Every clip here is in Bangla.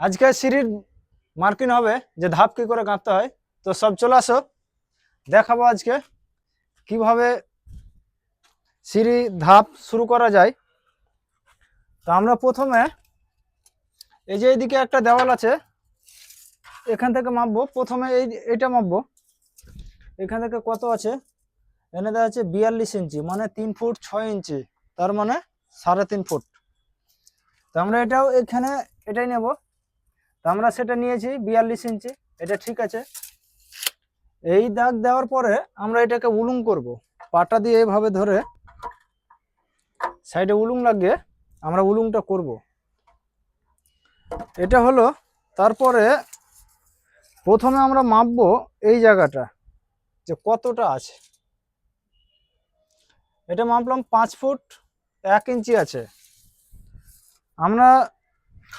আজকে সিঁড়ির মার্কিং হবে যে ধাপ কি করে গাঁথতে হয়। তো সব চলে আসো, দেখাবো আজকে কীভাবে সিঁড়ি ধাপ শুরু করা যায়। তো আমরা প্রথমে এই যে এইদিকে একটা দেওয়াল আছে, এখান থেকে মাপবো। প্রথমে এই এটা মাপবো, এখান থেকে কত আছে? এনে দেওয়া আছে বিয়াল্লিশ ইঞ্চি মানে তিন ফুট ছয় ইঞ্চি, তার মানে সাড়ে তিন ফুট। তো আমরা এটাও এখানে এটাই নেব। তো আমরা সেটা নিয়েছি বিয়াল্লিশ ইঞ্চি, এটা ঠিক আছে। এই দাগ দেওয়ার পরে আমরা এটাকে উলুং করব। পাটা দিয়ে এভাবে ধরে সাইডে উলুং লাগিয়ে আমরা উলুংটা করব। এটা হলো তারপরে প্রথমে আমরা মাপবো এই জায়গাটা, যে কতটা আছে। এটা মাপলাম পাঁচ ফুট, এক ইঞ্চি আছে। আমরা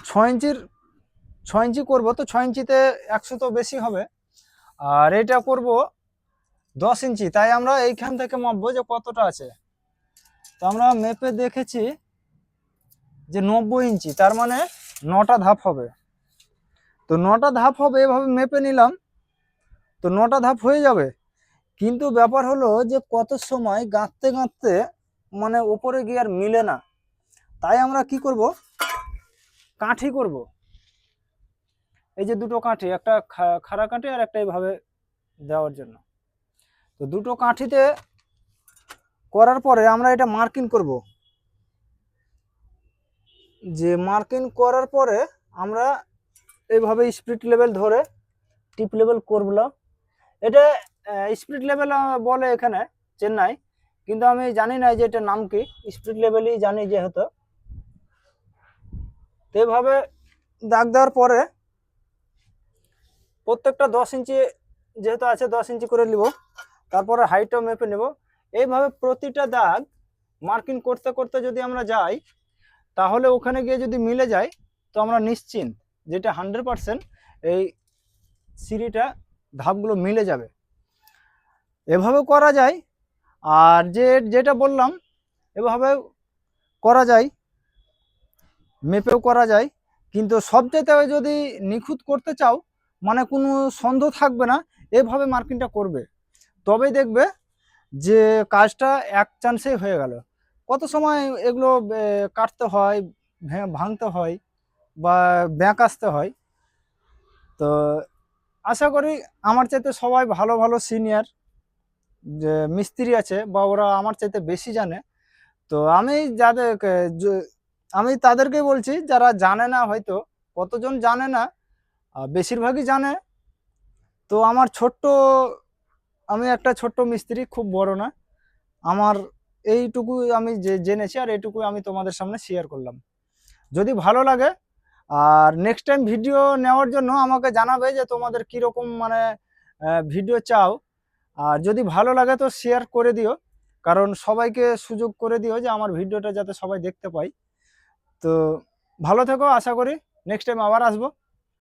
ছয় ইঞ্চির ছয় ইঞ্চি করব তো ছয় ইঞ্চিতে একশো তো বেশি হবে। আর এটা করব দশ ইঞ্চি। তাই আমরা এইখান থেকে মাপবো যে কতটা আছে। তো আমরা মেপে দেখেছি যে নব্বই ইঞ্চি, তার মানে নটা ধাপ হবে। তো নটা ধাপ হবে, এভাবে মেপে নিলাম। তো নটা ধাপ হয়ে যাবে। কিন্তু ব্যাপার হলো যে কত সময় গাঁথতে গাঁথতে মানে ওপরে গিয়ে আর মিলে না। তাই আমরা কি করব? কাঠি করব। এই যে দুটো কাঠি, একটা খাড়া কাঠি আর একটা এইভাবে দেওয়ার জন্য। তো দুটো কাঠিতে করার পরে আমরা এটা মার্কিং করব। যে মার্কিং করার পরে আমরা এইভাবে স্পিড লেভেল ধরে টিপ লেভেল করলাম। এটা স্পিড লেভেল বলে এখানে চেন্নাই, কিন্তু আমি জানি না যে এটা নাম কি। স্পিড লেভেলই জানি যেহেতু। তো এভাবে দাগ দেওয়ার পরে প্রত্যেকটা দশ ইঞ্চি যেহেতু আছে, দশ ইঞ্চি করে নিব। তারপরে হাইটও মেপে নেব। এইভাবে প্রতিটা দাগ মার্কিং করতে করতে যদি আমরা যাই, তাহলে ওখানে গিয়ে যদি মিলে যায়, তো আমরা নিশ্চিন্ত যেটা হান্ড্রেড পারসেন্ট এই সিঁড়িটা, ধাপগুলো মিলে যাবে। এভাবে করা যায়। আর যে, যেটা বললাম, এভাবে করা যায়, মেপেও করা যায়। কিন্তু সবচেয়ে যদি নিখুঁত করতে চাও মানে কোনো সন্দেহ থাকবে না, এভাবে মার্কিংটা করবে। তবেই দেখবে যে কাজটা এক চান্সেই হয়ে গেল। কত সময় এগুলো কাটতে হয় ভাঙতে হয় বা ব্যাঁক আসতে হয়? তো আশা করি আমার চাইতে সবাই ভালো ভালো সিনিয়র যে মিস্ত্রি আছে বা ওরা আমার চাইতে বেশি জানে। তো আমি যাদের আমি তাদেরকে বলছি, যারা জানে না হয়তো, কতজন জানে না বেশিরভাগই জানে। তো আমার ছোট্ট, আমি একটা ছোট্ট মিস্ত্রি, খুব বড় না। আমার এইটুকু আমি যে জেনেছি আর এইটুকু আমি তোমাদের সামনে শেয়ার করলাম। যদি ভালো লাগে, আর নেক্সট টাইম ভিডিও নেওয়ার জন্য আমাকে জানাবে যে তোমাদের কীরকম মানে ভিডিও চাও। আর যদি ভালো লাগে তো শেয়ার করে দিও। কারণ সবাইকে সুযোগ করে দিও যে আমার ভিডিওটা যাতে সবাই দেখতে পাই তো ভালো থেকো, আশা করি। নেক্সট টাইম আবার আসব।